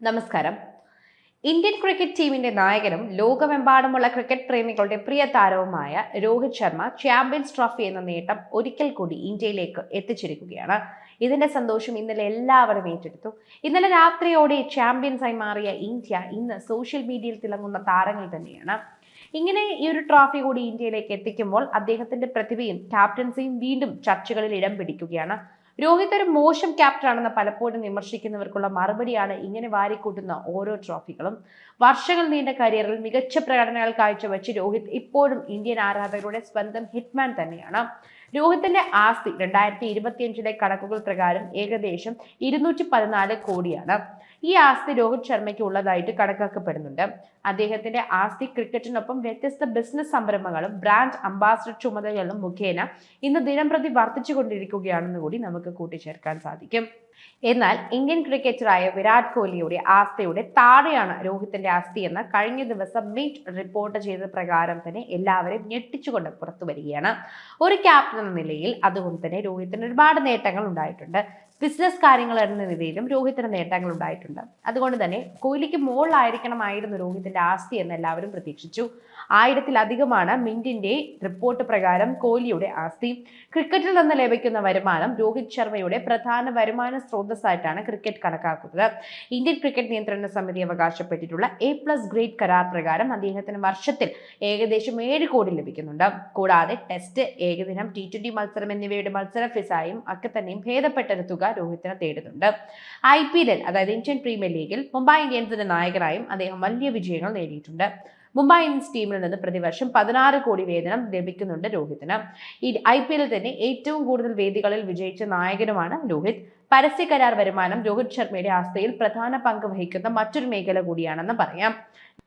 നമസ്കാരം. Indian cricket ടീമിന്റെ നായകനും ലോകമെമ്പാടുമുള്ള ക്രിക്കറ്റ് പ്രേമികളുടെ പ്രിയ താരവുമായ രോഹിത് ശർമ്മ ചാമ്പ്യൻസ് ട്രോഫി എന്ന നേട്ടം ഒരിക്കൽ കൂടി ഇന്ത്യയിലേക്ക് എത്തിച്ചിരിക്കുകയാണ്. ഇതിന്റെ സന്തോഷം ഇന്നലെ എല്ലാവരും ഏറ്റെടുത്തു. ഇന്നലെ രാത്രിയോടെ ചാമ്പ്യൻസായി മാറിയ ഇന്ത്യ ഇന്ന് സോഷ്യൽ മീഡിയയിൽ തിളങ്ങുന്ന താരങ്ങൾ തന്നെയാണ്. ഇങ്ങനെ ഈ ഒരു ട്രോഫി കൂടി ഇന്ത്യയിലേക്ക് എത്തിക്കുമ്പോൾ അദ്ദേഹത്തിന്റെ പ്രതിഭയും ക്യാപ്റ്റൻസിയും വീണ്ടും ചർച്ചകളിൽ ഇടം പിടിക്കുകയാണ്. രോഹിത് ഒരു മോശം ക്യാപ്റ്റൻ ആണെന്ന് പലപ്പോഴും വിമർശിക്കുന്നവർക്കുള്ള മറുപടിയാണ് ഇങ്ങനെ വാരിക്കൂട്ടുന്ന ഓരോ ട്രോഫികളും വർഷങ്ങൾ നീണ്ട കരിയറിൽ മികച്ച പ്രകടനങ്ങൾ കാഴ്ചവെച്ച് രോഹിത് ഇപ്പോഴും ഇന്ത്യൻ ആരാധകരുടെ സ്വന്തം ഹിറ്റ്മാൻ തന്നെയാണ്. രോഹിത്തിന്റെ ആസ്തി രണ്ടായിരത്തി ഇരുപത്തിയഞ്ചിലെ കണക്കുകൾ പ്രകാരം ഏകദേശം ഇരുന്നൂറ്റി പതിനാല് കോടിയാണ്. ഈ ആസ്തി രോഹിത് ശർമ്മയ്ക്ക് ഉള്ളതായിട്ട് കണക്കാക്കപ്പെടുന്നുണ്ട്. അദ്ദേഹത്തിന്റെ ആസ്തി ക്രിക്കറ്റിനൊപ്പം വ്യത്യസ്ത ബിസിനസ് സംരംഭങ്ങളും ബ്രാൻഡ് അംബാസിഡർ ചുമതലകളും മുഖേന ഇന്ന് ദിനംപ്രതി വർദ്ധിച്ചുകൊണ്ടിരിക്കുകയാണെന്ന് കൂടി നമുക്ക് കൂട്ടിച്ചേർക്കാൻ സാധിക്കും. എന്നാൽ ഇന്ത്യൻ ക്രിക്കറ്ററായ വിരാട് കോഹ്ലിയുടെ ആസ്തിയുടെ താഴെയാണ് രോഹിത്തിന്റെ ആസ്തി എന്ന് കഴിഞ്ഞ ദിവസം മിറ്റ് റിപ്പോർട്ട് ചെയ്ത പ്രകാരം തന്നെ എല്ലാവരും ഞെട്ടിച്ചുകൊണ്ട് പുറത്തു വരികയാണ്. ഒരു ക്യാപ്റ്റൻ എന്ന നിലയിൽ അതുകൊണ്ട് തന്നെ രോഹിത്തിന് ഒരുപാട് നേട്ടങ്ങൾ ഉണ്ടായിട്ടുണ്ട്. ബിസിനസ് കാര്യങ്ങൾ എന്ന രീതിയിലും രോഹിത്തിന് നേട്ടങ്ങൾ ഉണ്ടായിട്ടുണ്ട്. അതുകൊണ്ട് തന്നെ കോഹ്ലിക്ക് മുകളിലായിരിക്കണമായിരുന്നു രോഹിത്തിന്റെ ആസ്തി എന്ന് എല്ലാവരും പ്രതീക്ഷിച്ചു. ആയിരത്തിലധികമാണ് മിന്റിന്റെ റിപ്പോർട്ട് പ്രകാരം കോഹ്ലിയുടെ ആസ്തി. ക്രിക്കറ്റിൽ നിന്ന് ലഭിക്കുന്ന വരുമാനം രോഹിത് ശർമ്മയുടെ പ്രധാന വരുമാന സ്രോതസ്സായിട്ടാണ് ക്രിക്കറ്റ് കണക്കാക്കുന്നത്. ഇന്ത്യൻ ക്രിക്കറ്റ് നിയന്ത്രണ സമിതി അവകാശപ്പെട്ടിട്ടുള്ള എ പ്ലസ് ഗ്രേഡ് കരാർ പ്രകാരം അദ്ദേഹത്തിന് വർഷത്തിൽ ഏകദേശം ഏഴ് കോടി ലഭിക്കുന്നുണ്ട്. കൂടാതെ ടെസ്റ്റ് ഏകദിനം ടി ട്വന്റി മത്സരം എന്നിവയുടെ മത്സര ഫിസായും ഒക്കെ തന്നെയും ഭേദപ്പെട്ട തുക രോഹിത്തിന് തേടുന്നുണ്ട്. ഐ പി എൽ അതായത് ഇന്ത്യൻ പ്രീമിയർ ലീഗിൽ മുംബൈ ഇന്ത്യൻസിന്റെ നായകനായും അദ്ദേഹം വലിയ വിജയങ്ങൾ നേടിയിട്ടുണ്ട്. മുംബൈ ഇന്ത്യൻസ് ടീമിൽ നിന്ന് പ്രതിവർഷം പതിനാറ് കോടി വേതനം ലഭിക്കുന്നുണ്ട് രോഹിത്തിന്. ഈ ഐ പി എല്ലിൽ തന്നെ ഏറ്റവും കൂടുതൽ വേദികളിൽ വിജയിച്ച നായകനുമാണ് രോഹിത്. പരസ്യ കരാർ വരുമാനം രോഹിത് ശർമ്മയുടെ ആസ്ഥയിൽ പ്രധാന പങ്ക് വഹിക്കുന്ന മറ്റൊരു മേഖല കൂടിയാണെന്ന് പറയാം.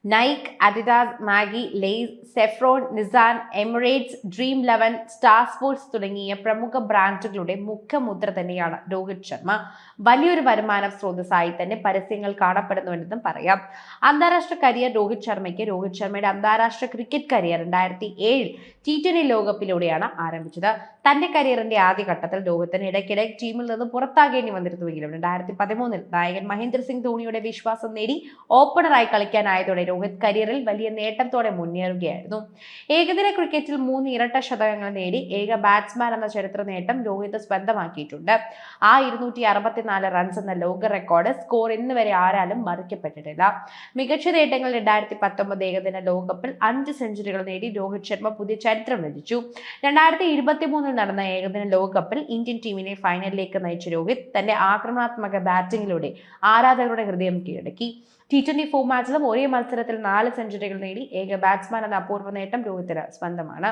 Nike Adidas Maggi Lay's saffron Nissan Emirates dream eleven star sports തുടങ്ങിയ പ്രമുഖ ബ്രാൻഡുകളുടെ മുഖമുദ്ര തന്നെയാണ് രോഹിത് ശർമ്മ. വലിയൊരു വരുമാന സ്രോതസ്സായി തന്നെ പരസ്യങ്ങൾ കാണപ്പെടുന്നുവെന്നും പറയാം. അന്താരാഷ്ട്ര കരിയർ രോഹിത് ശർമ്മയ്ക്ക് രോഹിത് ശർമ്മയുടെ അന്താരാഷ്ട്ര ക്രിക്കറ്റ് കരിയർ രണ്ടായിരത്തി ഏഴിൽ ടി ട്വന്റി ലോകകപ്പിലൂടെയാണ് ആരംഭിച്ചത്. തന്റെ കരിയറിന്റെ ആദ്യഘട്ടത്തിൽ രോഹിത്തിന് ഇടയ്ക്കിടെ ടീമിൽ നിന്ന് പുറത്താകേണ്ടി വന്നിരുന്നുവെങ്കിലും രണ്ടായിരത്തി പതിമൂന്നിൽ നായകൻ മഹേന്ദ്ര സിംഗ് ധോണിയുടെ വിശ്വാസം നേടി ഓപ്പണറായി കളിക്കാനായതോടെ രോഹിത് കരിയറിൽ വലിയ നേട്ടത്തോടെ മുന്നേറുകയായിരുന്നു. ഏകദിന ക്രിക്കറ്റിൽ മൂന്ന് ഇരട്ട ശതകങ്ങൾ നേടി ഏക ബാറ്റ്സ്മാൻ എന്ന ചരിത്ര നേട്ടം രോഹിത് സ്വന്തമാക്കിയിട്ടുണ്ട്. ആ ഇരുന്നൂറ്റി അറുപത്തിനാല് റൺസ് എന്ന ലോക റെക്കോർഡ് സ്കോർ ഇന്ന് വരെ ആരാലും മറിക്കപ്പെട്ടിട്ടില്ല. മികച്ച നേട്ടങ്ങൾ രണ്ടായിരത്തി പത്തൊമ്പത് ഏകദിന ലോകകപ്പിൽ അഞ്ച് സെഞ്ചുറികൾ നേടി രോഹിത് ശർമ്മ പുതിയ ചരിത്രം രചിച്ചു. രണ്ടായിരത്തി ഇരുപത്തി മൂന്നിൽ നടന്ന ഏകദിന ലോകകപ്പിൽ ഇന്ത്യൻ ടീമിനെ ഫൈനലിലേക്ക് നയിച്ച രോഹിത് തന്റെ ആക്രമണാത്മക ബാറ്റിംഗിലൂടെ ആരാധകരുടെ ഹൃദയം കീഴടക്കി. ടി ട്വന്റി ഫോമാറ്റിലും ഒരേ മത്സരത്തിൽ നാല് സെഞ്ചുറികൾ നേടി ഏക ബാറ്റ്സ്മാൻ എന്ന അപൂർവ നേട്ടം രോഹിത്തിന് സ്വന്തമാണ്.